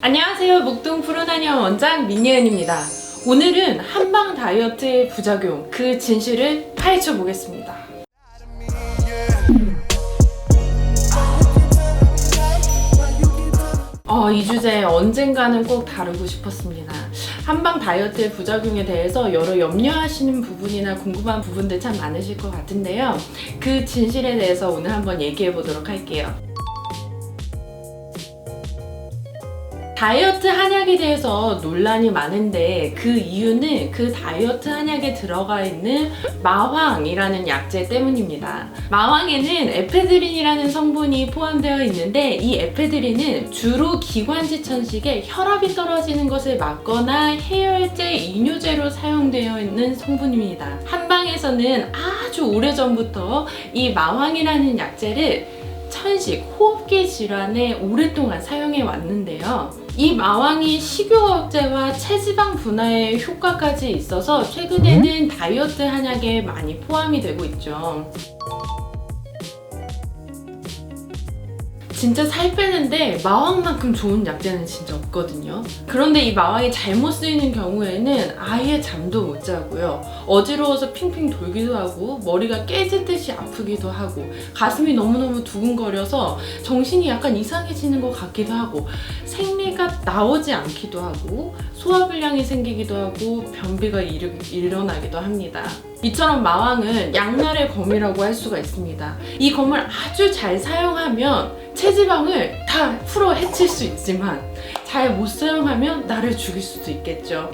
안녕하세요. 목동 프로다녀 원장 민예은입니다. 오늘은 한방 다이어트의 부작용, 그 진실을 파헤쳐 보겠습니다. 어, 이 주제 언젠가는 꼭 다루고 싶었습니다. 한방 다이어트의 부작용에 대해서 여러 염려하시는 부분이나 궁금한 부분들 참 많으실 것 같은데요. 그 진실에 대해서 오늘 한번 얘기해 보도록 할게요. 다이어트 한약에 대해서 논란이 많은데 그 이유는 그 다이어트 한약에 들어가 있는 마황이라는 약재 때문입니다. 마황에는 에페드린이라는 성분이 포함되어 있는데 이 에페드린은 주로 기관지 천식에 혈압이 떨어지는 것을 막거나 해열제, 이뇨제로 사용되어 있는 성분입니다. 한방에서는 아주 오래전부터 이 마황이라는 약재를 천식, 호흡기 질환에 오랫동안 사용해 왔는데요. 이 마왕이 식욕 억제와 체지방 분화에 효과까지 있어서 최근에는 다이어트 한약에 많이 포함이 되고 있죠. 진짜 살 빼는데 마왕만큼 좋은 약재는 진짜 없거든요. 그런데 이 마왕이 잘못 쓰이는 경우에는 아예 잠도 못 자고요. 어지러워서 핑핑 돌기도 하고 머리가 깨지듯이 아프기도 하고 가슴이 너무너무 두근거려서 정신이 약간 이상해지는 것 같기도 하고 생리가 나오지 않기도 하고 소화불량이 생기기도 하고 변비가 일, 일어나기도 합니다. 이처럼 마왕은 양날의 검이라고 할 수가 있습니다. 이 검을 아주 잘 사용하면 체지방을 다 풀어 헤칠 수 있지만 잘 못 사용하면 나를 죽일 수도 있겠죠.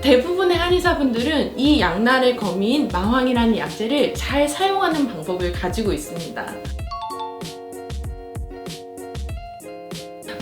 대부분의 한의사분들은 이 양날의 검인 마왕이라는 약재를 잘 사용하는 방법을 가지고 있습니다.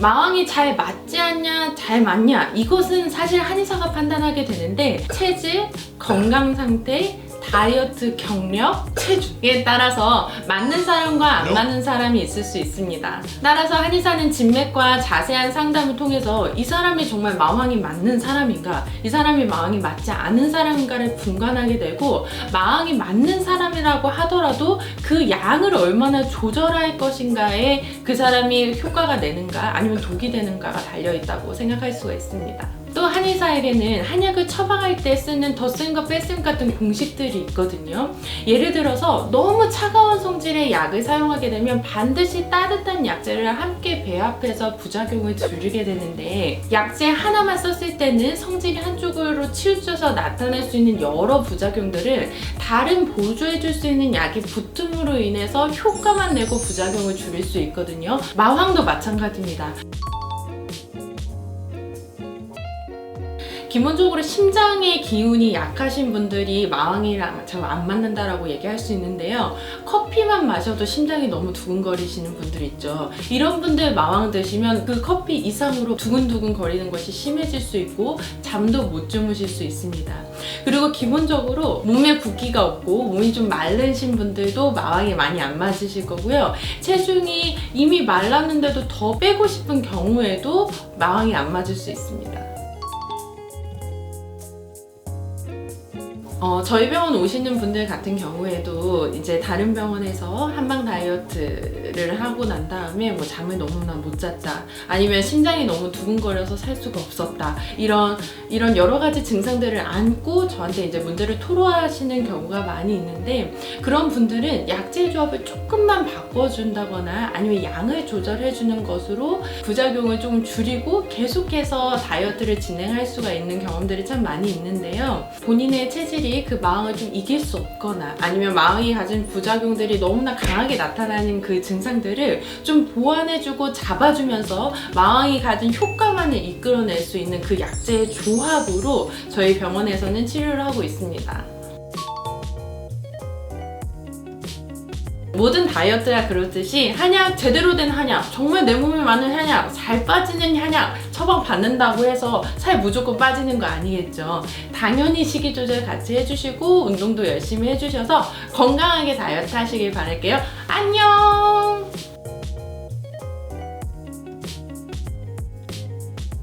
마왕이 잘 맞지 않냐, 잘 맞냐, 이것은 사실 한의사가 판단하게 되는데, 체질, 건강 상태, 다이어트 경력, 체중에 따라서 맞는 사람과 안 맞는 사람이 있을 수 있습니다. 따라서 한의사는 진맥과 자세한 상담을 통해서 이 사람이 정말 마왕이 맞는 사람인가, 이 사람이 마왕이 맞지 않은 사람인가를 분간하게 되고, 마왕이 맞는 사람이라고 하더라도 그 양을 얼마나 조절할 것인가에 그 사람이 효과가 내는가, 아니면 독이 되는가가 달려 있다고 생각할 수가 있습니다. 또 한의사에게는 한약을 처방할 때 쓰는 덧셈과 뺄셈 같은 공식들이 있거든요. 예를 들어서 너무 차가운 성질의 약을 사용하게 되면 반드시 따뜻한 약재를 함께 배합해서 부작용을 줄이게 되는데 약재 하나만 썼을 때는 성질이 한쪽으로 치우쳐서 나타날 수 있는 여러 부작용들을 다른 보조해줄 수 있는 약이 붙음으로 인해서 효과만 내고 부작용을 줄일 수 있거든요. 마황도 마찬가지입니다. 기본적으로 심장의 기운이 약하신 분들이 마왕이랑 잘 안 맞는다라고 얘기할 수 있는데요. 커피만 마셔도 심장이 너무 두근거리시는 분들 있죠. 이런 분들 마왕 드시면 그 커피 이상으로 두근두근 거리는 것이 심해질 수 있고 잠도 못 주무실 수 있습니다. 그리고 기본적으로 몸에 붓기가 없고 몸이 좀 마르신 분들도 마왕이 많이 안 맞으실 거고요. 체중이 이미 말랐는데도 더 빼고 싶은 경우에도 마왕이 안 맞을 수 있습니다. 어, 저희 병원 오시는 분들 같은 경우에도 이제 다른 병원에서 한방 다이어트를 하고 난 다음에 뭐 잠을 너무나 못 잤다 아니면 심장이 너무 두근거려서 살 수가 없었다 이런 이런 여러 가지 증상들을 안고 저한테 이제 문제를 토로하시는 경우가 많이 있는데 그런 분들은 약재 조합을 조금만 바꿔준다거나 아니면 양을 조절해 주는 것으로 부작용을 좀 줄이고 계속해서 다이어트를 진행할 수가 있는 경험들이 참 많이 있는데요. 본인의 체질이 그 마왕을 좀 이길 수 없거나 아니면 마왕이 가진 부작용들이 너무나 강하게 나타나는 그 증상들을 좀 보완해주고 잡아주면서 마왕이 가진 효과만을 이끌어낼 수 있는 그 약재의 조합으로 저희 병원에서는 치료를 하고 있습니다. 모든 다이어트가 그렇듯이 한약 제대로 된 한약 정말 내 몸에 맞는 한약 잘 빠지는 한약 처방 받는다고 해서 살 무조건 빠지는 거 아니겠죠. 당연히 식이 조절 같이 해주시고 운동도 열심히 해주셔서 건강하게 다이어트 하시길 바랄게요. 안녕